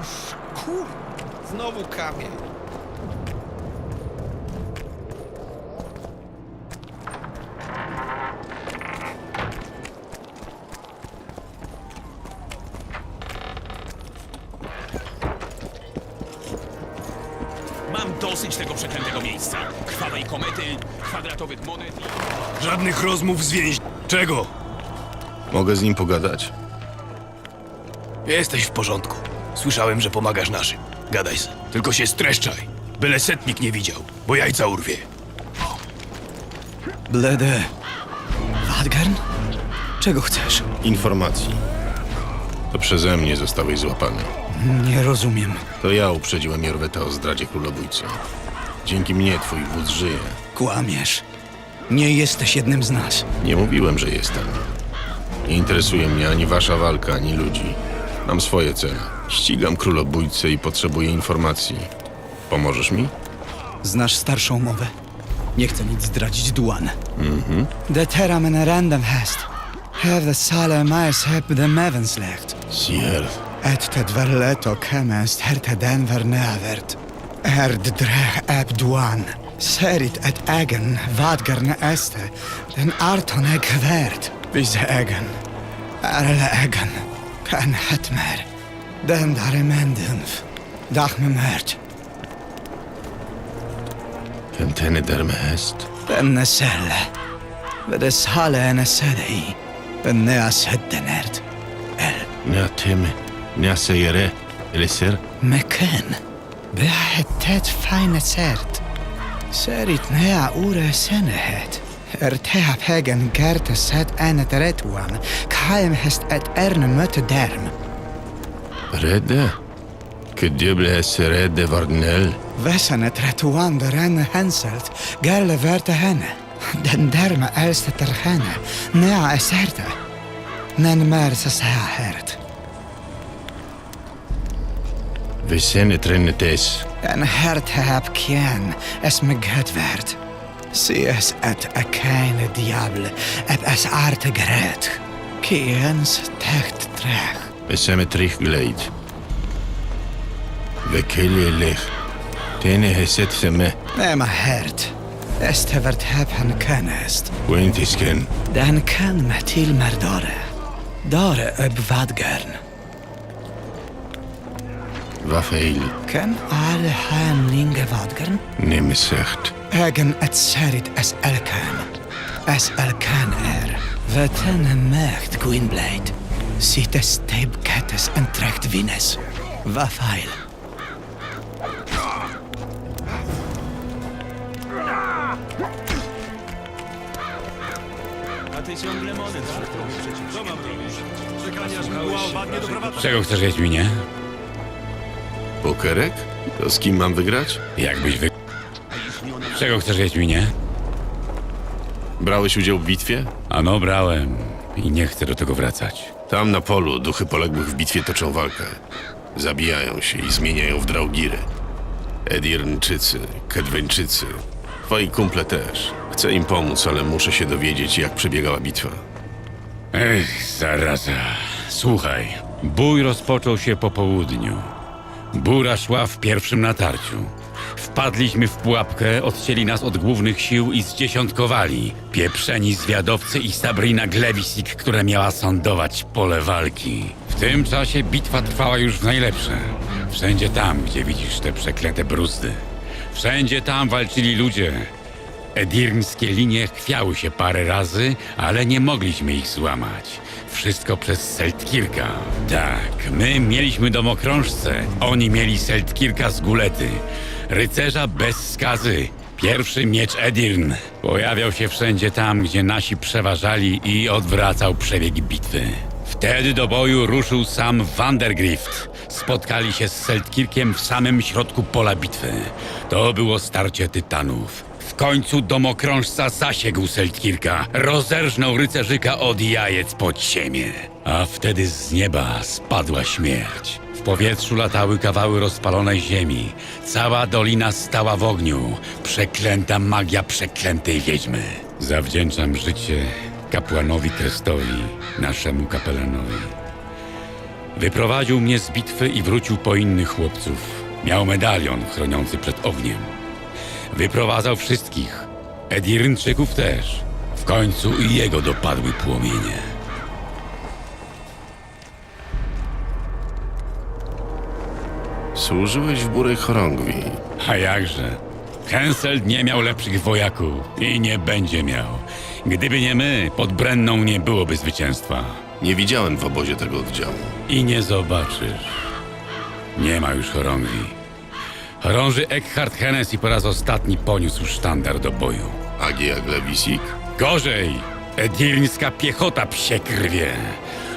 No kur... Znowu kamień. Mam dosyć tego przeklętego miejsca. Krwawej komety, kwadratowych monet i... Żadnych rozmów z więź... Czego? Mogę z nim pogadać? Jesteś w porządku. Słyszałem, że pomagasz naszym. Gadaj se. Tylko się streszczaj. Byle setnik nie widział, bo jajca urwie. Blede. Wadgarn? Czego chcesz? Informacji. To przeze mnie zostałeś złapany. Nie rozumiem. To ja uprzedziłem Jorweta o zdradzie królobójcy. Dzięki mnie twój wódz żyje. Kłamiesz. Nie jesteś jednym z nas. Nie mówiłem, że jestem. Nie interesuje mnie ani wasza walka, ani ludzi. Mam swoje cele. Ścigam królobójcę i potrzebuję informacji. Pomożesz mi? Znasz starszą mowę. Nie chcę nic zdradzić Duan. Mhm. De terra menerendem hest. Have the sale mais heb de mevenslecht. Sierv. Et te dverleto kemest herte denver neavert. Erd drech eb Duan. Serit et egen vadgarne este. Den arton eg vert. Vise egen. Erle egen. Ken hetmer. Den där är mänden. Dach med mört. Kan tänne där med häst? Den är sälle. Ved dess halle är en sälle i. Den är sedd den är. El. Nä timme. Nä sägere. Eller ser? Mekan. Behettet fine sert. Serit nä ure senehet. ارتاح بهاجن جارت السات أنا تراتوان كحايم هست أتأرن مت دارم Rädda? Кыддё блясе rädda Vargnell? Väsenet retuander henne hänselt, gälle värte henne. Den därme älsteter henne, nea eserte. Nen märsä sää hert. Väsenet rennet es. En härd hab kien, es myghet värt. Sies et ekäine diable, et es arte grät. Kiens täht träch. Veseme trich gleit. Vekele lech. Tene heset seme. Nema hert. Este vert heb han kenest. Quentisken. Den ken me til mer dore. Dore öb vadgern. Vafeil. Ken alle han ninge vadgern? Nemesecht. Egen et serit es elken. Es elken er. Veten mecht Gwynblade. Sites vines. Va fail. Czego chcesz, Wiedźminie? Pokerek? To z kim mam wygrać? Jakbyś wy... Czego chcesz, Wiedźminie? Brałeś udział w bitwie? Ano, brałem. I nie chcę do tego wracać. Tam na polu duchy poległych w bitwie toczą walkę. Zabijają się i zmieniają w draugiry. Edirnczycy, Kedweńczycy. Twoi kumple też. Chcę im pomóc, ale muszę się dowiedzieć, jak przebiegała bitwa. Ech, zaraza. Słuchaj, bój rozpoczął się po południu. Bura szła w pierwszym natarciu. Wpadliśmy w pułapkę, odcięli nas od głównych sił i zdziesiątkowali. Pieprzeni zwiadowcy i Sabrina Glewisik, która miała sądować pole walki. W tym czasie bitwa trwała już w najlepsze. Wszędzie tam, gdzie widzisz te przeklęte bruzdy. Wszędzie tam walczyli ludzie. Edirnskie linie chwiały się parę razy, ale nie mogliśmy ich złamać. Wszystko przez Seltkirka. Tak, my mieliśmy domokrążce, oni mieli Seltkirka z gulety. Rycerza bez skazy. Pierwszy miecz Edirn pojawiał się wszędzie tam, gdzie nasi przeważali i odwracał przebieg bitwy. Wtedy do boju ruszył sam Vandergrift. Spotkali się z Seltkirkiem w samym środku pola bitwy. To było starcie tytanów. W końcu domokrążca zasięgł Seltkirka, rozerżnął rycerzyka od jajec pod ziemię. A wtedy z nieba spadła śmierć. Powietrzu latały kawały rozpalonej ziemi. Cała dolina stała w ogniu. Przeklęta magia przeklętej wiedźmy. Zawdzięczam życie kapłanowi Krestowi, naszemu kapelanowi. Wyprowadził mnie z bitwy i wrócił po innych chłopców. Miał medalion chroniący przed ogniem. Wyprowadzał wszystkich. Edirynczyków też. W końcu i jego dopadły płomienie. Służyłeś w Burej Chorągwi. A jakże? Henselt nie miał lepszych wojaków i nie będzie miał. Gdyby nie my, pod Brenną nie byłoby zwycięstwa. Nie widziałem w obozie tego oddziału. I nie zobaczysz. Nie ma już chorągwi. Chorąży Eckhart Hennessy po raz ostatni poniósł sztandar do boju. Agia Glebisik? Gorzej! Edirńska piechota psie krwie.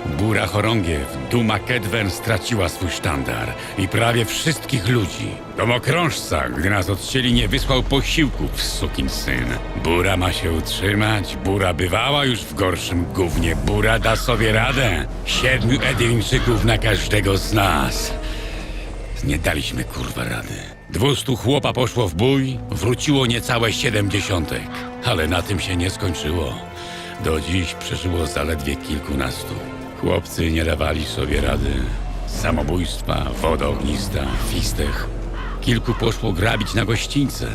Bura chorągiew, Duma Kedwen straciła swój sztandar i prawie wszystkich ludzi. Domokrążca, gdy nas odcięli, nie wysłał posiłków, syn. Bura ma się utrzymać, Bura bywała już w gorszym gównie. Bura da sobie radę. Siedmiu Edirńczyków na każdego z nas. Nie daliśmy kurwa rady. Dwustu chłopa poszło w bój, wróciło niecałe siedemdziesiątek. Ale na tym się nie skończyło. Do dziś przeżyło zaledwie kilkunastu. Chłopcy nie dawali sobie rady. Samobójstwa, woda ognista, fistech. Kilku poszło grabić na gościńce.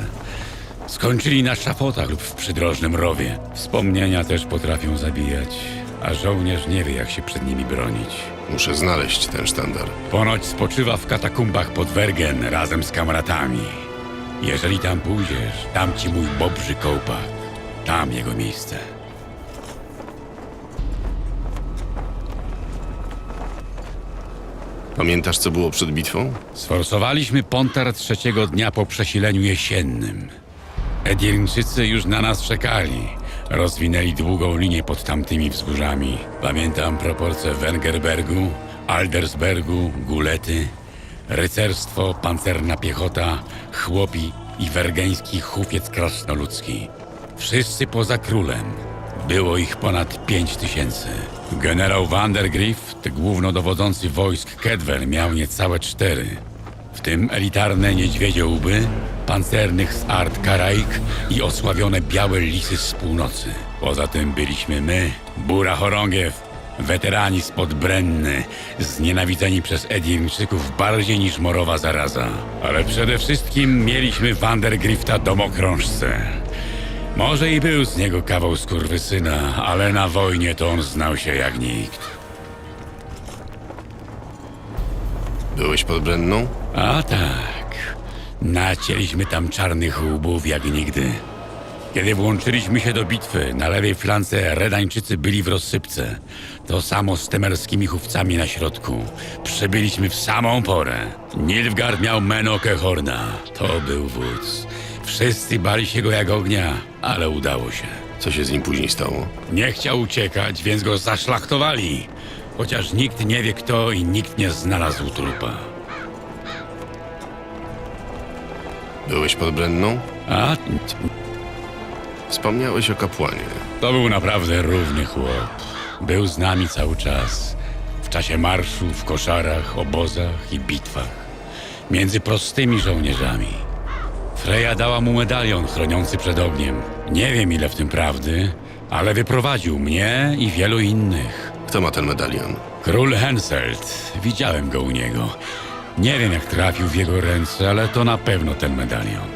Skończyli na szafotach lub w przydrożnym rowie. Wspomnienia też potrafią zabijać, a żołnierz nie wie, jak się przed nimi bronić. Muszę znaleźć ten sztandar. Ponoć spoczywa w katakumbach pod Wergen razem z kamratami. Jeżeli tam pójdziesz, dam ci mój bobrzy kołpak. Tam jego miejsce. Pamiętasz, co było przed bitwą? Sforsowaliśmy Pontar trzeciego dnia po przesileniu jesiennym. Edirńczycy już na nas czekali. Rozwinęli długą linię pod tamtymi wzgórzami. Pamiętam proporcje Wengerbergu, Aldersbergu, Gulety, rycerstwo, pancerna piechota, chłopi i wergeński hufiec krasnoludzki. Wszyscy poza królem. Było ich ponad pięć tysięcy. Generał Vandergrift, głównodowodzący wojsk Kedwer, miał niecałe cztery. W tym elitarne niedźwiedzie łby, pancernych z Art Karaik i osławione białe lisy z północy. Poza tym byliśmy my, Bura Chorągiew, weterani spod Brenny, znienawidzeni przez Edirńczyków bardziej niż morowa zaraza. Ale przede wszystkim mieliśmy Vandergrifta domokrążcę. Może i był z niego kawał skurwysyna, ale na wojnie to on znał się jak nikt. Byłeś pod Brenną? A tak. Nacięliśmy tam czarnych łbów jak nigdy. Kiedy włączyliśmy się do bitwy, na lewej flance Redańczycy byli w rozsypce. To samo z temerskimi chówcami na środku. Przybyliśmy w samą porę. Nilfgaard miał Menoke Horna. To był wódz. Wszyscy bali się go jak ognia, ale udało się. Co się z nim później stało? Nie chciał uciekać, więc go zaszlachtowali. Chociaż nikt nie wie kto i nikt nie znalazł trupa. Byłeś pod Brenną? A Wspomniałeś o kapłanie. To był naprawdę równy chłop. Był z nami cały czas. W czasie marszu, w koszarach, obozach i bitwach. Między prostymi żołnierzami. Freja dała mu medalion chroniący przed ogniem. Nie wiem ile w tym prawdy, ale wyprowadził mnie i wielu innych. Kto ma ten medalion? Król Henselt. Widziałem go u niego. Nie wiem jak trafił w jego ręce, ale to na pewno ten medalion.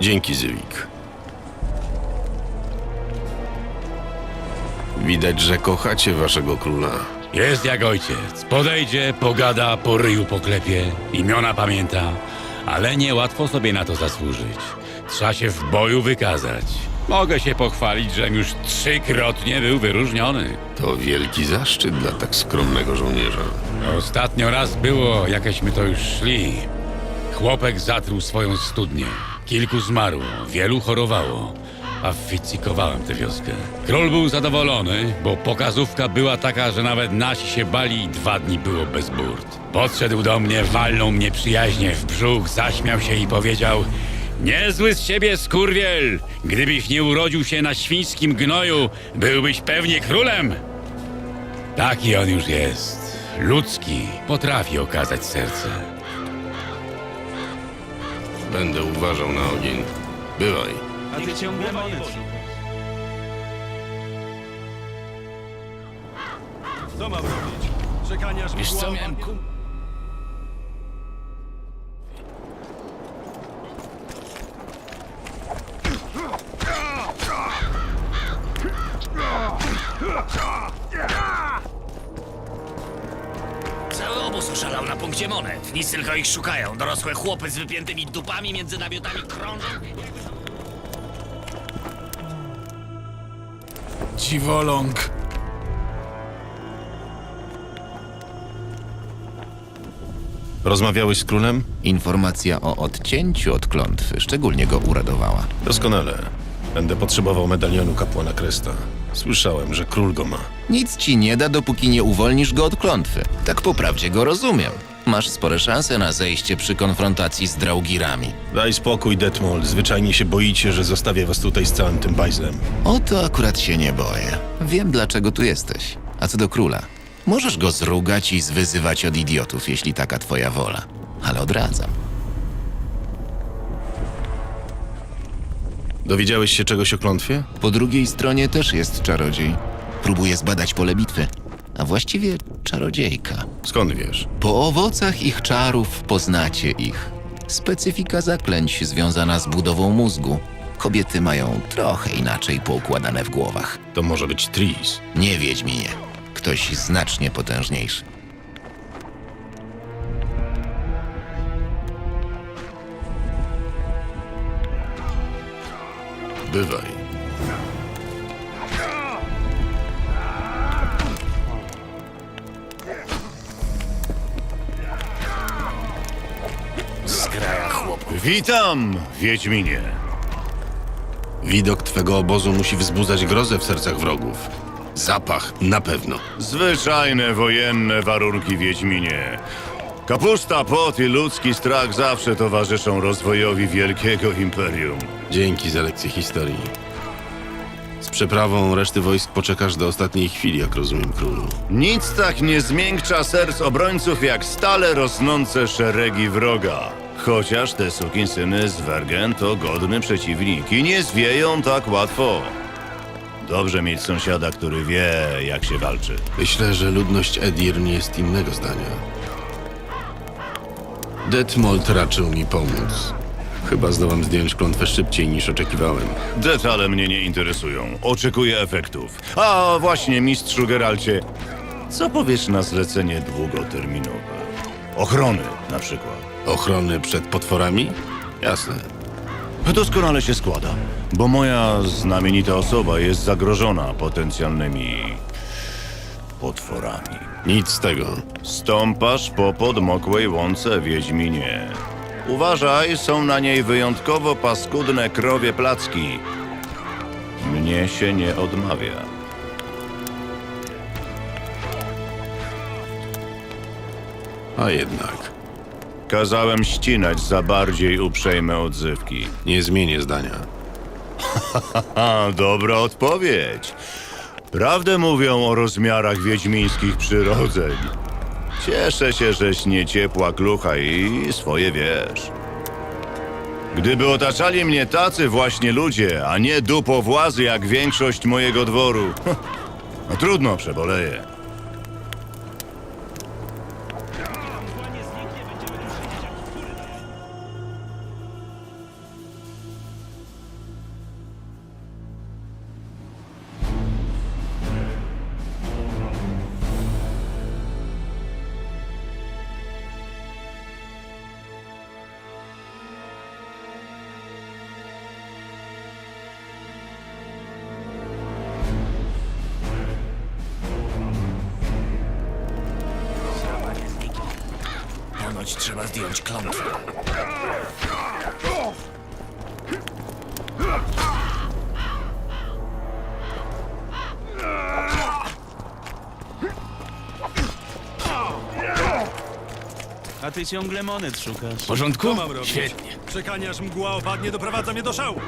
Dzięki, Zywik. Widać, że kochacie waszego króla. Jest jak ojciec. Podejdzie, pogada, po ryju poklepie, imiona pamięta, ale niełatwo sobie na to zasłużyć. Trzeba się w boju wykazać. Mogę się pochwalić, że już trzykrotnie był wyróżniony. To wielki zaszczyt dla tak skromnego żołnierza. Ostatnio raz było, jakeśmy to już szli. Chłopek zatruł swoją studnię. Kilku zmarło, wielu chorowało. A wficikowałem tę wioskę. Król był zadowolony, bo pokazówka była taka, że nawet nasi się bali i dwa dni było bez burt. Podszedł do mnie, walnął mnie przyjaźnie w brzuch, zaśmiał się i powiedział Niezły z ciebie skurwiel! Gdybyś nie urodził się na świńskim gnoju, byłbyś pewnie królem! Taki on już jest. Ludzki. Potrafi okazać serce. Będę uważał na ogień. Bywaj. A ty ciągle monet. Co mam robić? Czekanie aż Wiesz co, miałem kum... Cały obóz oszalał na punkcie monet. Nic tylko ich szukają. Dorosłe chłopy z wypiętymi dupami między namiotami krążą. Dziwoląg. Rozmawiałeś z królem? Informacja o odcięciu od klątwy szczególnie go uradowała. Doskonale. Będę potrzebował medalionu kapłana Kresta. Słyszałem, że król go ma. Nic ci nie da, dopóki nie uwolnisz go od klątwy. Tak po prawdzie go rozumiem. Masz spore szanse na zejście przy konfrontacji z Draugirami. Daj spokój, Detmold. Zwyczajnie się boicie, że zostawię was tutaj z całym tym bajzlem. O to akurat się nie boję. Wiem, dlaczego tu jesteś. A co do króla, możesz go zrugać i zwyzywać od idiotów, jeśli taka twoja wola. Ale odradzam. Dowiedziałeś się czegoś o klątwie? Po drugiej stronie też jest czarodziej. Próbuje zbadać pole bitwy. A właściwie czarodziejka. Skąd wiesz? Po owocach ich czarów poznacie ich. Specyfika zaklęć związana z budową mózgu. Kobiety mają trochę inaczej poukładane w głowach. To może być Tris. Nie Wiedźminie. Ktoś znacznie potężniejszy. Bywaj. Witam, Wiedźminie. Widok twego obozu musi wzbudzać grozę w sercach wrogów. Zapach na pewno. Zwyczajne wojenne warunki, Wiedźminie. Kapusta, pot i ludzki strach zawsze towarzyszą rozwojowi wielkiego imperium. Dzięki za lekcję historii. Z przeprawą reszty wojsk poczekasz do ostatniej chwili, jak rozumiem, królu. Nic tak nie zmiękcza serc obrońców, jak stale rosnące szeregi wroga. Chociaż te sukinsyny z Wergen to godny przeciwnik i nie zwieją tak łatwo. Dobrze mieć sąsiada, który wie, jak się walczy. Myślę, że ludność Edirn jest innego zdania. Detmold raczył mi pomóc. Chyba zdołam zdjąć klątwę szybciej niż oczekiwałem. Detale mnie nie interesują. Oczekuję efektów. A właśnie, mistrzu Geralcie, co powiesz na zlecenie długoterminowe? Ochrony na przykład. Ochrony przed potworami? Jasne. Doskonale się składa, bo moja znamienita osoba jest zagrożona potencjalnymi potworami. Nic z tego. Stąpasz po podmokłej łące, Wiedźminie. Uważaj, są na niej wyjątkowo paskudne krowie placki. Mnie się nie odmawia. A jednak. Kazałem ścinać za bardziej uprzejme odzywki. Nie zmienię zdania. A, dobra odpowiedź. Prawdę mówią o rozmiarach wiedźmińskich przyrodzeń. Cieszę się, żeś nie ciepła klucha i swoje wiesz. Gdyby otaczali mnie tacy właśnie ludzie, a nie dupowłazy jak większość mojego dworu, no trudno, przeboleję. Zdjąć klątwę. A ty ciągle monet szukasz. W porządku? Co mam robić? Świetnie. Czekanie aż mgła opadnie doprowadza mnie do szału.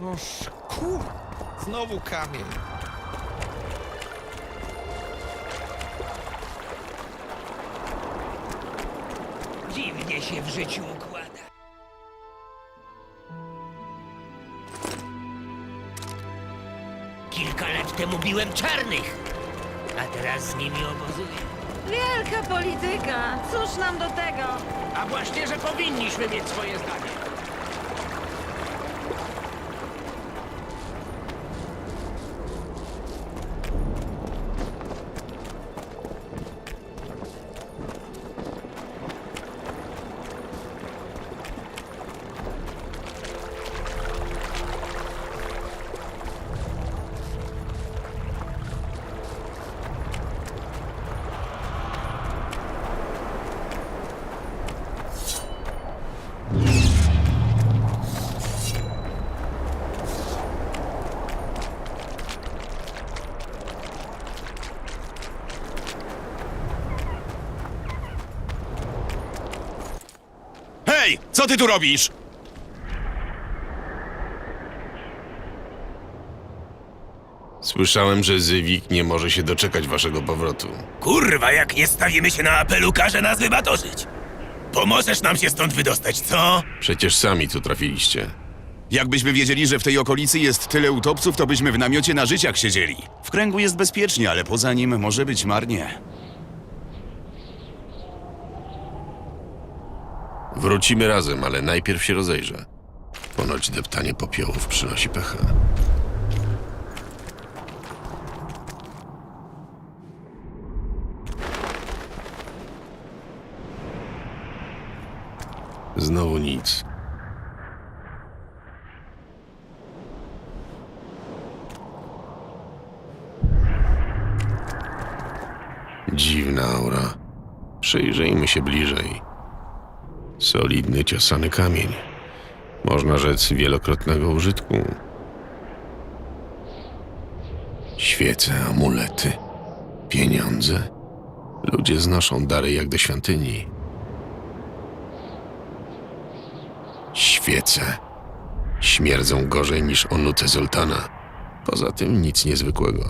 Noż, kur... Znowu kamień. Dziwnie się w życiu układa. Kilka lat temu biłem czarnych, a teraz z nimi obozuję. Wielka polityka. Cóż nam do tego? A właśnie, że powinniśmy mieć swoje zdanie. Co ty tu robisz? Słyszałem, że Zywik nie może się doczekać waszego powrotu. Kurwa, jak nie stawimy się na apelu, każe nas wybatorzyć. Pomożesz nam się stąd wydostać, co? Przecież sami tu trafiliście. Jakbyśmy wiedzieli, że w tej okolicy jest tyle utopców, to byśmy w namiocie na życiach siedzieli. W kręgu jest bezpiecznie, ale poza nim może być marnie. Wrócimy razem, ale najpierw się rozejrzę. Ponoć deptanie popiołów przynosi pecha. Znowu nic. Dziwna aura. Przyjrzyjmy się bliżej. Solidny, ciosany kamień. Można rzec wielokrotnego użytku. Świece, amulety, pieniądze. Ludzie znoszą dary jak do świątyni. Świece. Śmierdzą gorzej niż onuce Zoltana. Poza tym nic niezwykłego.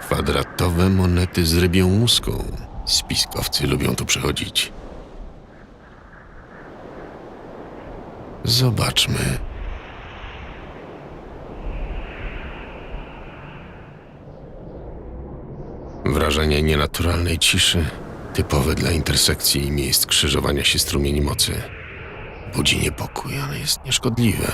Kwadratowe monety z rybią łuską. Spiskowcy lubią tu przychodzić. Zobaczmy. Wrażenie nienaturalnej ciszy, typowe dla intersekcji i miejsc krzyżowania się strumieni mocy. Budzi niepokój, ale jest nieszkodliwe.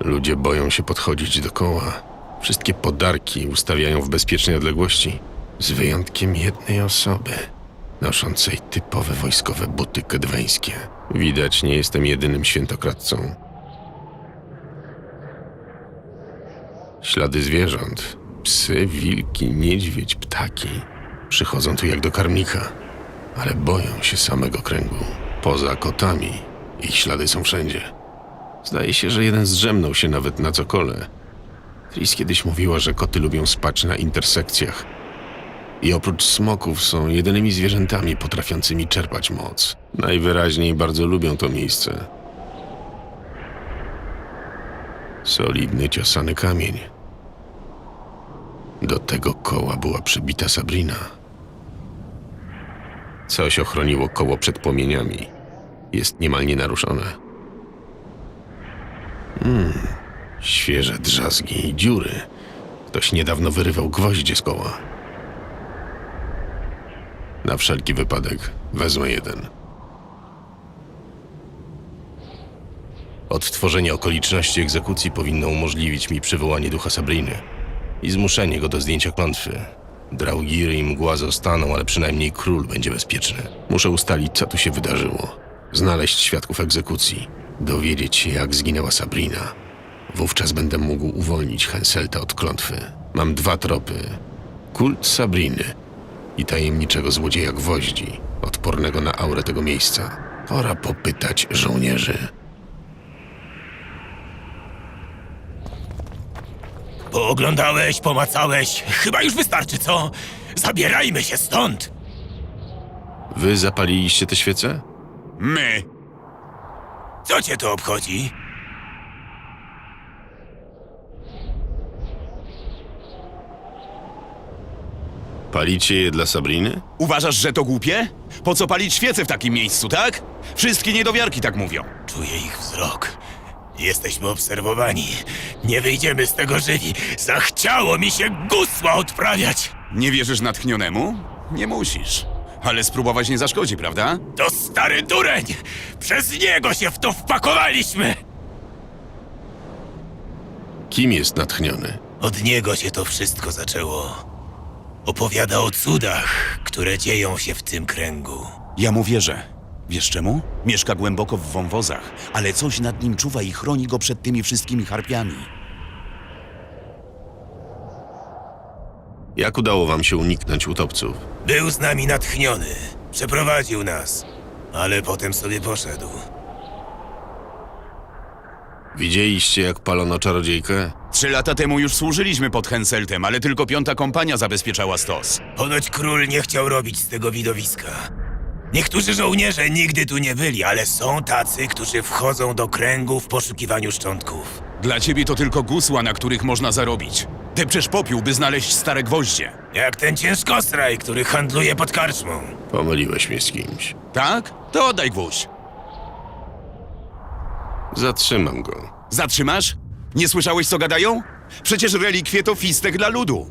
Ludzie boją się podchodzić dookoła. Wszystkie podarki ustawiają w bezpiecznej odległości, z wyjątkiem jednej osoby, noszącej typowe wojskowe buty kedweńskie. Widać, nie jestem jedynym świętokradcą. Ślady zwierząt, psy, wilki, niedźwiedź, ptaki, przychodzą tu jak do karmnika, ale boją się samego kręgu. Poza kotami, ich ślady są wszędzie. Zdaje się, że jeden zdrzemnął się nawet na cokole. Tris kiedyś mówiła, że koty lubią spać na intersekcjach. I oprócz smoków są jedynymi zwierzętami potrafiącymi czerpać moc. Najwyraźniej bardzo lubią to miejsce. Solidny, ciosany kamień. Do tego koła była przybita Sabrina. Coś ochroniło koło przed płomieniami. Jest niemal nienaruszone. Świeże drzazgi i dziury. Ktoś niedawno wyrywał gwoździe z koła. Na wszelki wypadek wezmę jeden. Odtworzenie okoliczności egzekucji powinno umożliwić mi przywołanie ducha Sabriny i zmuszenie go do zdjęcia klątwy. Draugiry i mgła zostaną, ale przynajmniej król będzie bezpieczny. Muszę ustalić, co tu się wydarzyło. Znaleźć świadków egzekucji. Dowiedzieć się, jak zginęła Sabrina. Wówczas będę mógł uwolnić Henselta od klątwy. Mam dwa tropy. Kult Sabriny i tajemniczego złodzieja gwoździ, odpornego na aurę tego miejsca. Pora popytać żołnierzy. Pooglądałeś, pomacałeś. Chyba już wystarczy, co? Zabierajmy się stąd! Wy zapaliliście te świece? My. Co cię to obchodzi? Palicie je dla Sabriny? Uważasz, że to głupie? Po co palić świece w takim miejscu, tak? Wszystkie niedowiarki tak mówią. Czuję ich wzrok. Jesteśmy obserwowani. Nie wyjdziemy z tego żywi. Zachciało mi się gusła odprawiać. Nie wierzysz natchnionemu? Nie musisz. Ale spróbować nie zaszkodzi, prawda? To stary dureń! Przez niego się w to wpakowaliśmy! Kim jest natchniony? Od niego się to wszystko zaczęło. Opowiada o cudach, które dzieją się w tym kręgu. Ja mu wierzę. Wiesz czemu? Mieszka głęboko w wąwozach, ale coś nad nim czuwa i chroni go przed tymi wszystkimi harpiami. Jak udało wam się uniknąć utopców? Był z nami natchniony. Przeprowadził nas. Ale potem sobie poszedł. Widzieliście, jak palono czarodziejkę? Trzy lata temu już służyliśmy pod Henseltem, ale tylko piąta kompania zabezpieczała stos. Ponoć król nie chciał robić z tego widowiska. Niektórzy żołnierze nigdy tu nie byli, ale są tacy, którzy wchodzą do kręgu w poszukiwaniu szczątków. Dla ciebie to tylko gusła, na których można zarobić. Depczesz popiół, by znaleźć stare gwoździe. Jak ten ciężkostraj, który handluje pod karczmą. Pomyliłeś mnie z kimś. Tak? To oddaj gwóźdź. Zatrzymam go. Zatrzymasz? Nie słyszałeś, co gadają? Przecież relikwie to fistek dla ludu.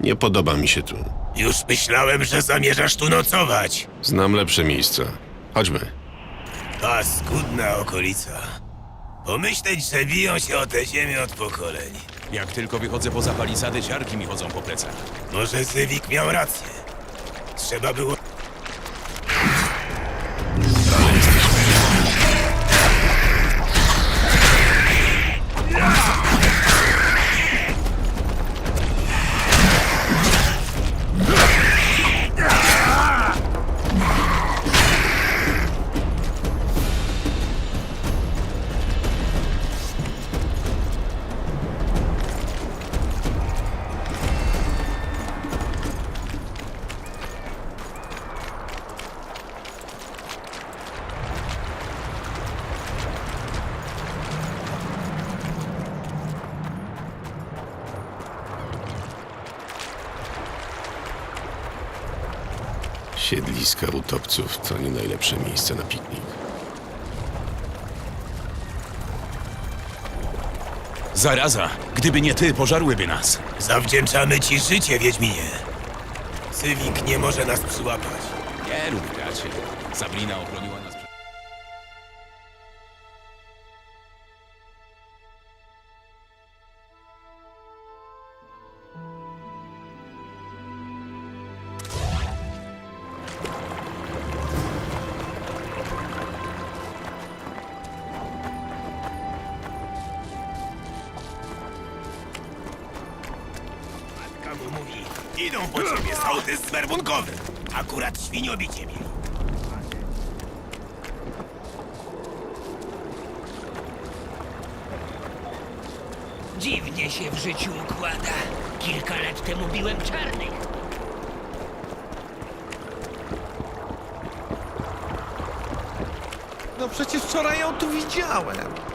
Nie podoba mi się tu. Już myślałem, że zamierzasz tu nocować. Znam lepsze miejsca. Chodźmy. Paskudna okolica. Pomyśleć, że biją się o tę ziemię od pokoleń. Jak tylko wychodzę poza palisady, siarki mi chodzą po plecach. Może Zywik miał rację. Trzeba było... Siedliska utopców to nie najlepsze miejsce na piknik. Zaraza, gdyby nie ty, pożarłyby nas. Zawdzięczamy ci życie, Wiedźminie. Zywik nie może nas przyłapać. Nie rób bracie. Sabrina idą po ciebie sołtys zwerbunkowy. Akurat świniobicie mieli. Dziwnie się w życiu układa. Kilka lat temu biłem czarnych. No przecież wczoraj ją tu widziałem.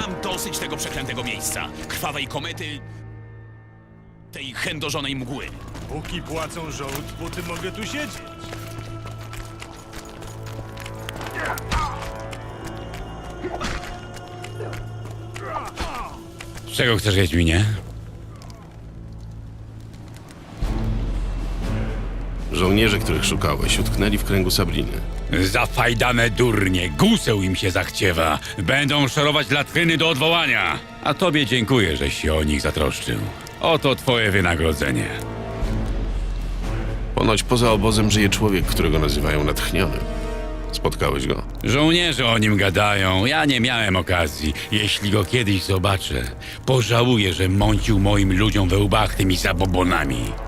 Mam dosyć tego przeklętego miejsca. Krwawej komety... tej chędożonej mgły. Póki płacą żołd, póty mogę tu siedzieć. Czego chcesz, Wiedźminie? Żołnierze, których szukałeś, utknęli w kręgu Sabriny. Zafajdane durnie, guseł im się zachciewa. Będą szorować latryny do odwołania. A tobie dziękuję, żeś się o nich zatroszczył. Oto twoje wynagrodzenie. Ponoć poza obozem żyje człowiek, którego nazywają natchnionym. Spotkałeś go? Żołnierze o nim gadają, ja nie miałem okazji. Jeśli go kiedyś zobaczę, pożałuję, że mącił moim ludziom we łbach tymi zabobonami.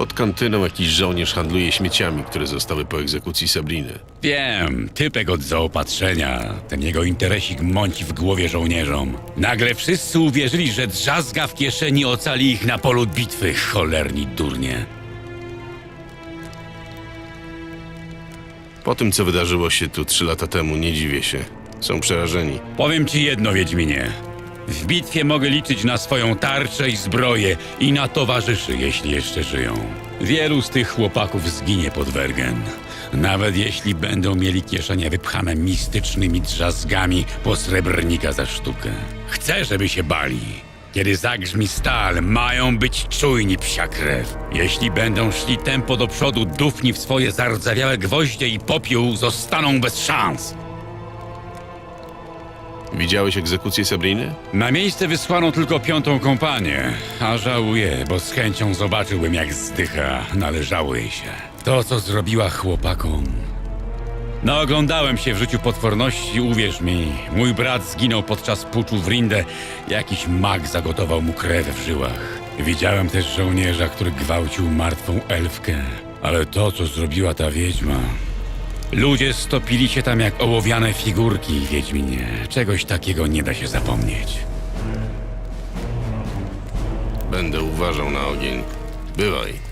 Spotkałeś kantyną jakiś żołnierz handluje śmieciami, które zostały po egzekucji Sabriny. Wiem, typek od zaopatrzenia. Ten jego interesik mąci w głowie żołnierzom. Nagle wszyscy uwierzyli, że drzazga w kieszeni ocali ich na polu bitwy, cholerni durnie. Po tym, co wydarzyło się tu trzy lata temu, nie dziwię się. Są przerażeni. Powiem ci jedno, Wiedźminie. W bitwie mogę liczyć na swoją tarczę i zbroję i na towarzyszy, jeśli jeszcze żyją. Wielu z tych chłopaków zginie pod Wergen. Nawet jeśli będą mieli kieszenie wypchane mistycznymi drzazgami po srebrnika za sztukę. Chcę, żeby się bali. Kiedy zagrzmi stal, mają być czujni psia krew. Jeśli będą szli tempo do przodu, dufni w swoje zardzawiałe gwoździe i popiół, zostaną bez szans. Widziałeś egzekucję Sabriny? Na miejsce wysłano tylko piątą kompanię, a żałuję, bo z chęcią zobaczyłbym jak zdycha, należało jej się. To, co zrobiła chłopakom. No, oglądałem się w życiu potworności, uwierz mi. Mój brat zginął podczas puczu w Rindę. Jakiś mag zagotował mu krew w żyłach. Widziałem też żołnierza, który gwałcił martwą elfkę. Ale to, co zrobiła ta wiedźma... Ludzie stopili się tam jak ołowiane figurki, Wiedźminie. Czegoś takiego nie da się zapomnieć. Będę uważał na ogień. Bywaj.